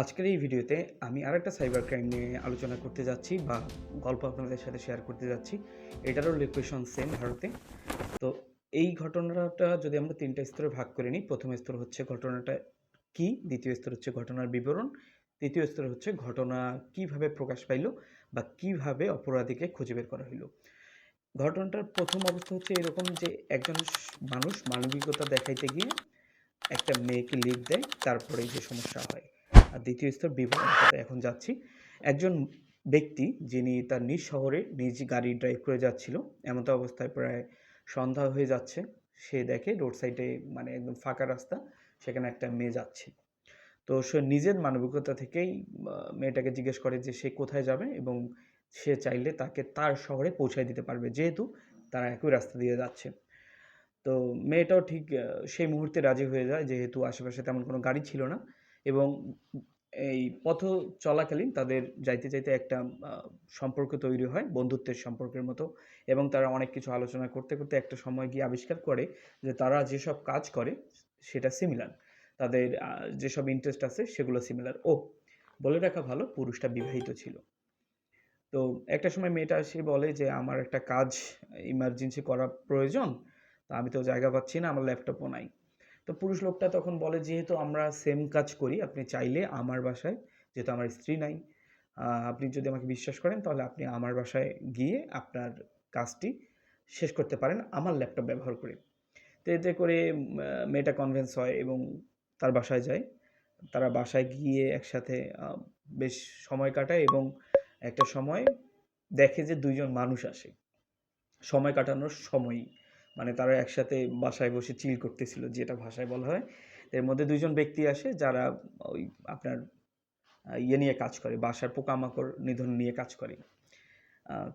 আজকের এই ভিডিওতে আমি আরেকটা সাইবার ক্রাইম নিয়ে আলোচনা করতে যাচ্ছি বা গল্প আপনাদের সাথে শেয়ার করতে যাচ্ছি। এটারও লোকেশন সেম ভারতে। তো এই ঘটনাটা যদি আমরা তিনটা স্তরে ভাগ করে নিই, প্রথম স্তর হচ্ছে ঘটনাটা কি, দ্বিতীয় স্তর হচ্ছে ঘটনার বিবরণ, তৃতীয় স্তর হচ্ছে ঘটনা কীভাবে প্রকাশ পাইল বা কীভাবে অপরাধীকে খুঁজে বের করা হইল। ঘটনাটার প্রথম অবস্থা হচ্ছে এরকম যে একজন মানুষ মানবিকতা দেখাইতে গিয়ে একটা মেয়েকে লিড দেয় তারপরে যে সমস্যা হয়। আর দ্বিতীয় স্তর বিবরণটাতে এখন যাচ্ছি। একজন ব্যক্তি যিনি তার নিজ শহরে নিজ গাড়ি ড্রাইভ করে যাচ্ছিল এমতো অবস্থায় প্রায় সন্ধ্যা হয়ে যাচ্ছে। সে দেখে রোড সাইডে মানে একদম ফাঁকা রাস্তা, সেখানে একটা মেয়ে যাচ্ছে। তো সে নিজের মানবিকতা থেকেই মেয়েটাকে জিজ্ঞেস করে যে সে কোথায় যাবে এবং সে চাইলে তাকে তার শহরে পৌঁছায় দিতে পারবে, যেহেতু তারা একই রাস্তা দিয়ে যাচ্ছে। তো মেয়েটাও ঠিক সেই মুহূর্তে রাজি হয়ে যায়, যেহেতু আশেপাশে তেমন কোনো গাড়ি ছিল না। এবং এই পথ চলাকালীন তাদের যাইতে যাইতে একটা সম্পর্ক তৈরি হয়, বন্ধুত্বের সম্পর্কের মতো এবং তারা অনেক কিছু আলোচনা করতে করতে একটা সময় গিয়ে আবিষ্কার করে যে তারা যেসব কাজ করে সেটা সিমিলার তাদের যেসব ইন্টারেস্ট আছে সেগুলো সিমিলার ও, বলে রাখা ভালো, পুরুষটা বিবাহিত ছিল। তো একটা সময় মেয়েটা এসে বলে যে, আমার একটা কাজ ইমার্জেন্সি করা প্রয়োজন, তা আমি তো জায়গা পাচ্ছি না, আমার ল্যাপটপও নাই। তো পুরুষ লোকটা তখন বলে, যেহেতু আমরা সেম কাজ করি, আপনি চাইলে আমার বাসায়, যেহেতু আমার স্ত্রী নাই আপনি যদি আমাকে বিশ্বাস করেন, তাহলে আপনি আমার বাসায় গিয়ে আপনার কাজটি শেষ করতে পারেন আমার ল্যাপটপ ব্যবহার করে। তো এতে করে মেয়েটা কনভেন্স হয় এবং তার বাসায় যায়। তারা বাসায় গিয়ে একসাথে বেশ সময় কাটায় এবং একটা সময় দেখে যে দুইজন মানুষ আসে। সময় কাটানোর সময়ই। মানে তারা একসাথে বাসায় বসে চিল করতেছিল, যেটা ভাষায় বলা হয়। এর মধ্যে দুইজন ব্যক্তি আসে যারা ওই আপনার ইয়ে নিয়ে কাজ করে, বাসার পোকামাকড় নিধন নিয়ে কাজ করে।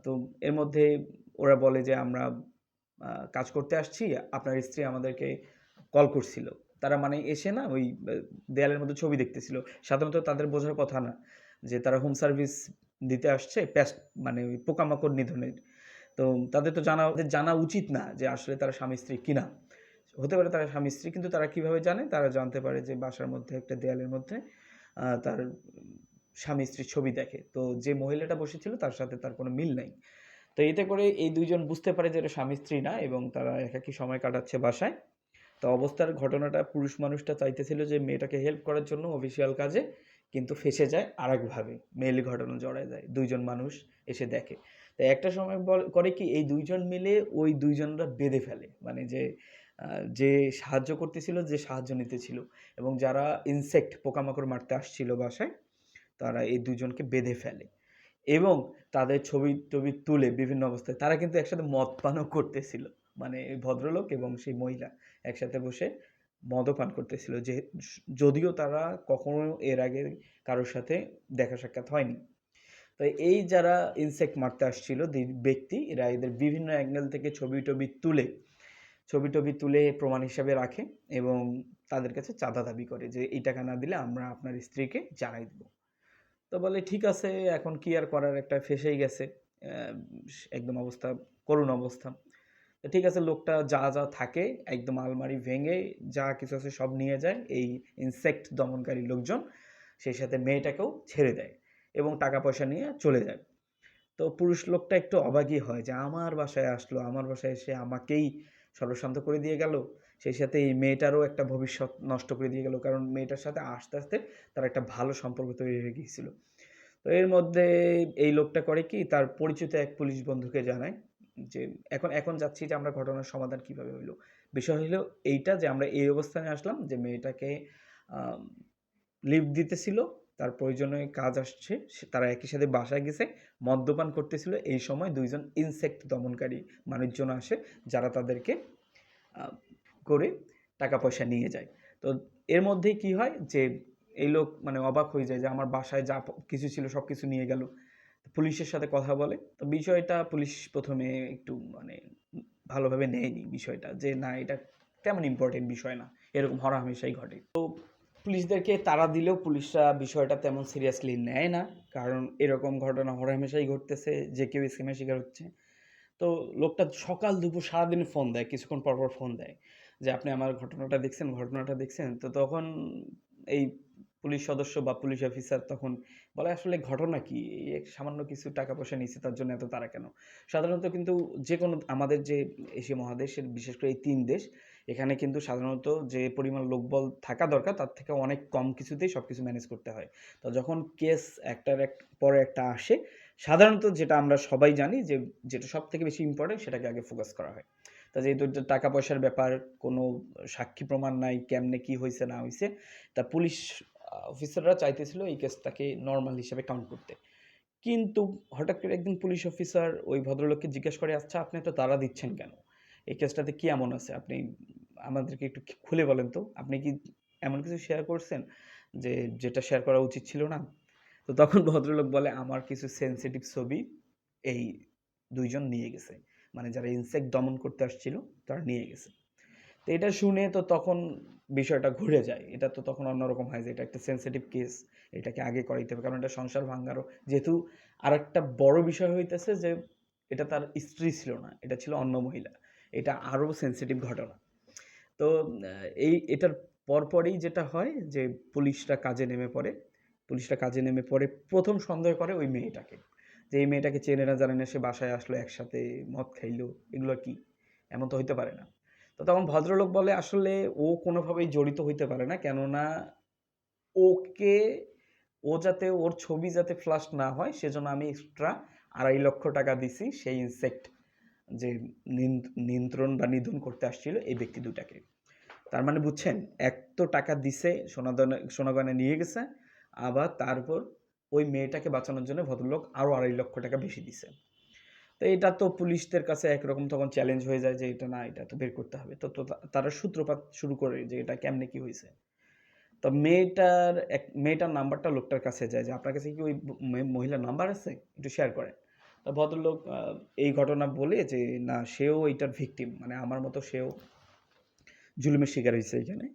তো এর মধ্যে ওরা বলে যে, আমরা কাজ করতে আসছি, আপনার স্ত্রী আমাদেরকে কল করছিল। তারা মানে এসে না ওই দেয়ালের মধ্যে ছবি দেখতেছিল। সাধারণত তাদের বোঝার কথা না, যে তারা হোম সার্ভিস দিতে আসছে প্যাস্ট মানে ওই পোকামাকড় নিধনের তো তাদের তো জানা জানা উচিত না যে আসলে তারা স্বামী স্ত্রী কিনা। হতে পারে তারা স্বামী স্ত্রী, কিন্তু তারা কীভাবে জানে? তারা জানতে পারে যে বাসার মধ্যে একটা দেয়ালের মধ্যে তার স্বামী স্ত্রীর ছবি দেখে। তো যে মহিলাটা বসেছিল তার সাথে তার কোনো মিল নাই। তো এতে করে এই দুইজন বুঝতে পারে যে এটা স্বামী স্ত্রী না এবং তারা একাকী সময় কাটাচ্ছে বাসায়। তো অবস্থার ঘটনাটা পুরুষ মানুষটা চাইতেছিল যে মেয়েটাকে হেল্প করার জন্য অফিসিয়াল কাজে, কিন্তু ফেসে যায় আরেকভাবে। মেল ঘটনা জড়ায় যায়। দুইজন মানুষ এসে দেখে। তো একটা সময় বল- করে কি এই দুইজন মিলে ওই দুইজনরা বেঁধে ফেলে। মানে যে যে সাহায্য করতেছিল, যে সাহায্য নিতেছিল। এবং যারা ইনসেক্ট পোকামাকড় মারতে আসছিল বাসায়, তারা এই দুজনকে বেঁধে ফেলে। এবং তাদের ছবি টবি তুলে বিভিন্ন অবস্থায়, তারা কিন্তু একসাথে মদ পানও করতেছিল। মানে ভদ্রলোক এবং সেই মহিলা একসাথে বসে মদও পান করতেছিল। যে যদিও তারা কখনো এর আগে কারোর সাথে দেখা সাক্ষাৎ হয়নি। তো এই যারা ইনসেক্ট মারতে আসছিল ব্যক্তি, এরা এদের বিভিন্ন অ্যাঙ্গেল থেকে ছবি টবি তুলে, ছবি টবি তুলে প্রমাণ হিসাবে রাখে এবং তাদের কাছে চাঁদা দাবি করে যে, এই টাকা না দিলে আমরা আপনার স্ত্রীকে জানাই দেবো। তো বলে, ঠিক আছে, এখন কি আর করার? একটা ফেসেই গেছে। একদম অবস্থা, করুণ অবস্থা। তো ঠিক আছে, লোকটা যা যা থাকে, একদম আলমারি ভেঙে যা কিছু আছে সব নিয়ে যায়। এই ইনসেক্ট দমনকারী লোকজন, সেই সাথে মেয়েটাকেও ছেড়ে দেয়। এবং টাকা পয়সা নিয়ে চলে যায়। তো পুরুষ লোকটা একটু অবাকই হয় যে, আমার বাসায় আসলো, আমার বাসায় এসে আমাকেই সর্বশান্ত করে দিয়ে গেল। সেই সাথে এই মেয়েটারও একটা ভবিষ্যৎ নষ্ট করে দিয়ে গেল। কারণ মেয়েটার সাথে আস্তে আস্তে তার একটা ভালো সম্পর্ক তৈরি হয়ে গিয়েছিল। তো এর মধ্যে এই লোকটা করে কি, তার পরিচিত এক পুলিশ বন্ধুকে জানায় যে, এখন এখন যাচ্ছি যে আমরা ঘটনার সমাধান কীভাবে হইল? বিষয় হলো এইটা যে, আমরা এই অবস্থানে আসলাম যে, মেয়েটাকে লিফট দিতেছিল তার প্রয়োজনে কাজ আসছে তারা একই সাথে বাসায় গেছে, মদ্যপান করতেছিল। এই সময় দুইজন ইনসেক্ট দমনকারী মানুষজন আসে, যারা তাদেরকে করে টাকা পয়সা নিয়ে যায়। তো এর মধ্যেই কি হয় যে, এই লোক মানে অবাক হয়ে যায় যে, আমার বাসায় যা কিছু ছিল সব কিছু নিয়ে গেল। পুলিশের সাথে কথা বলে। তো বিষয়টা পুলিশ প্রথমে একটু মানে ভালোভাবে নেয়নি বিষয়টা, যে, না, এটা তেমন ইম্পর্টেন্ট বিষয় না। এরকম হর হামেশাই ঘটে। তো পুলিশদেরকে তারা দিলেও পুলিশরা বিষয়টা তেমন সিরিয়াসলি নেয় না। কারণ এরকম ঘটনা হরহামেশাই ঘটতেছে, যে কেউ স্কিমের শিকার হচ্ছে। তো লোকটা সকাল দুপুর সারাদিন ফোন দেয়, কিছুক্ষণ পর পর ফোন দেয়, যে আপনি আমার ঘটনাটা দেখছেন ঘটনাটা দেখছেন। তো তখন এই পুলিশ সদস্য বা পুলিশ অফিসার তখন বলে, আসলে ঘটনা কি? সামান্য কিছু টাকা পয়সা নিচ্ছে তার জন্য এত তারা কেন? সাধারণত কিন্তু যে কোনো আমাদের যে এশিয়া মহাদেশের, বিশেষ করে এই তিন দেশ, এখানে কিন্তু সাধারণত যে পরিমাণ লোকবল থাকা দরকার, তার থেকে অনেক কম কিছুতেই সব কিছু ম্যানেজ করতে হয়। তো যখন কেস একটার এক, পরে একটা আসে, সাধারণত যেটা আমরা সবাই জানি যে, যেটা সব থেকে বেশি ইম্পর্টেন্ট সেটাকে আগে ফোকাস করা হয়। তা যেহেতু টাকা পয়সার ব্যাপার, কোনো সাক্ষী প্রমাণ নাই, কেমনে কি হয়েছে না হয়েছে তা পুলিশ অফিসাররা চাইতেছিল এই কেসটাকে নর্মাল হিসেবে কাউন্ট করতে। কিন্তু হঠাৎ করে একদিন পুলিশ অফিসার ওই ভদ্রলোককে জিজ্ঞেস করে আচ্ছা আপনি তো তারা দিচ্ছেন কেন? এই কেসটাতে কি এমন আছে? আপনি আমাদেরকে একটু খুলে বলেন তো। আপনি কি এমন কিছু শেয়ার করছেন যে যেটা শেয়ার করা উচিত ছিল না? তো তখন ভদ্রলোক বলে, আমার কিছু সেনসিটিভ ছবি এই দুইজন নিয়ে গেছে। মানে যারা ইনসেক্ট দমন করতে আসছিল, তারা নিয়ে গেছে। তো এটা শুনে তো তখন বিষয়টা ঘুরে যায়। এটা তো তখন অন্যরকম হয় যে এটা একটা সেনসিটিভ কেস এটাকে আগে করাইতে হবে। কারণ এটা সংসার ভাঙ্গারও যেহেতু আর একটা বড় বিষয় হইতেছে যে এটা তার স্ত্রী ছিল না, এটা ছিল অন্য মহিলা। এটা আরও সেনসিটিভ ঘটনা। তো এই, এটার পরপরই যেটা হয় যে পুলিশরা কাজে নেমে পড়ে, পুলিশরা কাজে নেমে পড়ে, প্রথম সন্দেহ করে ওই মেয়েটাকে। যে এই মেয়েটাকে চেনে না, জানে না, সে বাসায় আসলো একসাথে মদ খাইলো, এগুলো কি? এমন তো হইতে পারে না। তো তখন ভদ্রলোক বলে, আসলে ও কোনোভাবেই জড়িত হইতে পারে না। কেননা ওকে, ও যাতে ওর ছবি যাতে ফ্লাশ না হয়, সেজন্য আমি এক্সট্রা আড়াই লক্ষ টাকা দিছি সেই ইনসেক্ট যে নিয়ন্ত্রণ বা নিধন করতে আসছিল, এই ব্যক্তি দুটাকে তার মানে বুঝছেন, এক তো টাকা দিছে, সোনাদানা, সোনাগয়না নিয়ে গেছে, আবার তারপর ওই মেয়েটাকে বাঁচানোর জন্য ভদ্রলোক আরও আড়াই লক্ষ টাকা বেশি দিছে। তো এটা তো পুলিশদের কাছে একরকম তখন চ্যালেঞ্জ হয়ে যায় যে এটা না, এটা তো বের করতে হবে। তো তারা সূত্রপাত শুরু করে যে এটা কেমনে কি হয়েছে তো মেয়েটার এক, মেয়েটার নাম্বারটা লোকটার কাছে যায় যে আপনার কাছে কি ওই মহিলার নাম্বার আছে? একটু শেয়ার করেন। তো ভদ্রলোক এই ঘটনা বলে যে না, সেও এইটার ভিকটিম মানে আমার মতো সেও জুলুমের শিকার হয়েছে এখানে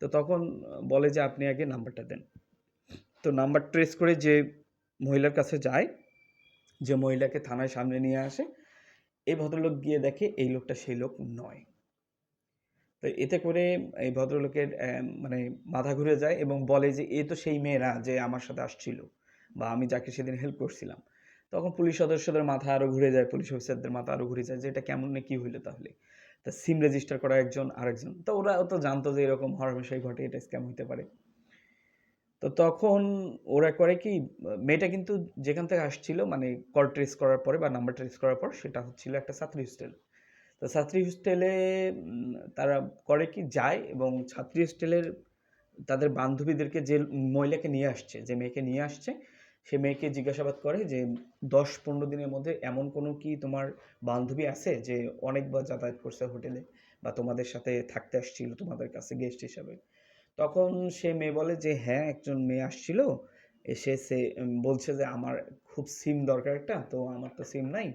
তো তখন বলে যে আপনি আগে নাম্বারটা দেন। তো নাম্বার ট্রেস করে যে মহিলার কাছে যায় যে মহিলাকে থানায় সামনে নিয়ে আসে এই ভদ্রলোক গিয়ে দেখে এই লোকটা সেই লোক নয়। তো এতে করে এই ভদ্রলোকের মানে মাথা ঘুরে যায় এবং বলে যে, এ তো সেই মেয়েরা যে আমার সাথে আসছিল বা আমি যাকে সেদিন হেল্প করছিলাম। তখন পুলিশ সদস্যদের মাথা আরও ঘুরে যায়, পুলিশ অফিসারদের মাথা আরও ঘুরে যায় যে, এটা কেমন না, কি হইল তাহলে? তা সিম রেজিস্টার করা একজন, আরেকজন। তো ওরা তো জানতো যে এরকম হরমেশাই ঘটে, এটা স্ক্যাম হইতে পারে। তো তখন ওরা করে কি, মেয়েটা কিন্তু যেখান থেকে আসছিল মানে কল ট্রেস করার পরে বা নাম্বার ট্রেস করার পর সেটা হচ্ছিল একটা ছাত্রী হোস্টেল তো ছাত্রী হোস্টেলে তারা করে কি, যায় এবং ছাত্রী হোস্টেলের তাদের বান্ধবীদেরকে যে মহিলাকে নিয়ে আসছে, যে মেয়েকে নিয়ে আসছে, সে মেয়েকে জিজ্ঞাসাবাদ করে যে দশ পনেরো দিনের মধ্যে এমন কোনো কি তোমার বান্ধবী আছে যে অনেকবার যাতায়াত করছে হোটেলে বা তোমাদের সাথে থাকতে আসছিল তোমাদের কাছে গেস্ট হিসাবে? তখন সে মেয়ে বলে যে হ্যাঁ একজন মেয়ে আসছিল। এসে সে বলছে যে, আমার খুব সিম দরকার একটা, তো আমার তো সিম নাই।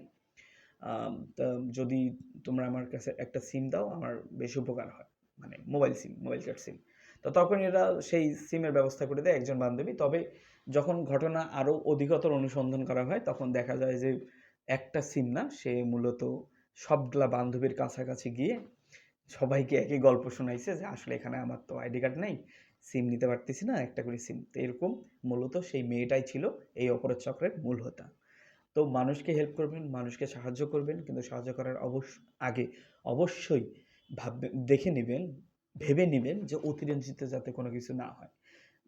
যদি তোমরা আমার কাছে একটা সিম দাও, আমার বেশ উপকার হয়। মানে mobile sim mobile card sim তো তখন এরা সেই সিমের ব্যবস্থা করে দেয় একজন বান্ধবী। তবে যখন ঘটনা আরও অধিকতর অনুসন্ধান করা হয়, তখন দেখা যায় যে, একটা সিম না, সে মূলত সবগুলা বান্ধবীর কাছাকাছি গিয়ে সবাইকে একই গল্প শোনাইছে যে আসলে এখানে আমার তো আইডি কার্ড নেই সিম নিতে পারতেছি না, একটা করে সিম তো এরকম মূলত সেই মেয়েটাই ছিল এই অপরাধ চক্রের মূল হোতা। তো মানুষকে হেল্প করবেন, মানুষকে সাহায্য করবেন, কিন্তু সাহায্য করার অবশ্য আগে অবশ্যই ভাববে, দেখে নেবেন, ভেবে নেবেন যে অতিরঞ্জিত যাতে কোনো কিছু না হয়।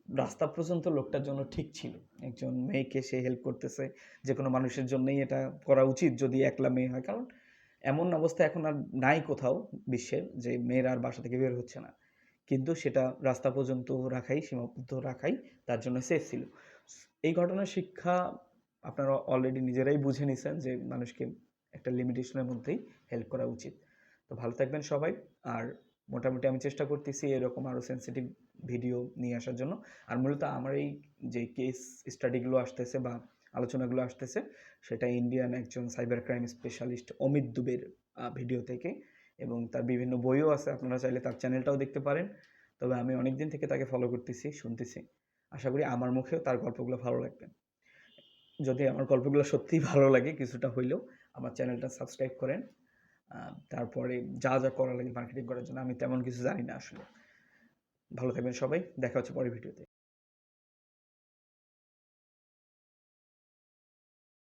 রাস্তা পর্যন্ত লোকটার জন্য ঠিক ছিল। একজন মেয়েকে সে হেল্প করতেছে যে কোনো মানুষের জন্যই এটা করা উচিত যদি একলা মেয়ে হয়। কারণ এমন অবস্থা এখন আর নাই কোথাও বিশ্বের যে মেয়েরা আর বাসা থেকে বের হচ্ছে না। কিন্তু সেটা রাস্তা পর্যন্ত রাখাই, সীমাবদ্ধ রাখাই তার জন্য সেফ ছিল। এই ঘটনার শিক্ষা আপনারা অলরেডি নিজেরাই বুঝে নিছেন যে মানুষকে একটা লিমিটেশনের মধ্যেই হেল্প করা উচিত। তো ভালো থাকবেন সবাই। আর মোটামুটি আমি চেষ্টা করতেছি এরকম আরও সেন্সিটিভ ভিডিও নিয়ে আসার জন্য। আর মূলত আমার এই যে কেস স্টাডিগুলো আসতেছে বা আলোচনাগুলো আসতেছে। সেটা ইন্ডিয়ান একজন সাইবার ক্রাইম স্পেশালিস্ট অমিত দুবের ভিডিও থেকে এবং তার বিভিন্ন বইও আছে। আপনারা চাইলে তার চ্যানেলটাও দেখতে পারেন। তবে আমি অনেক দিন থেকে তাকে ফলো করতেছি, শুনতেছি। আশা করি আমার মুখেও তার গল্পগুলো ভালো লাগবে। যদি আমার গল্পগুলো সত্যিই ভালো লাগে, কিছুটা হইলেও আমার চ্যানেলটা সাবস্ক্রাইব করেন। তারপরে যা যা করা লাগে মার্কেটিং করার জন্য, আমি তেমন কিছু জানি না আসলে। ভালো থাকবেন সবাই, দেখা হচ্ছে পরের ভিডিওতে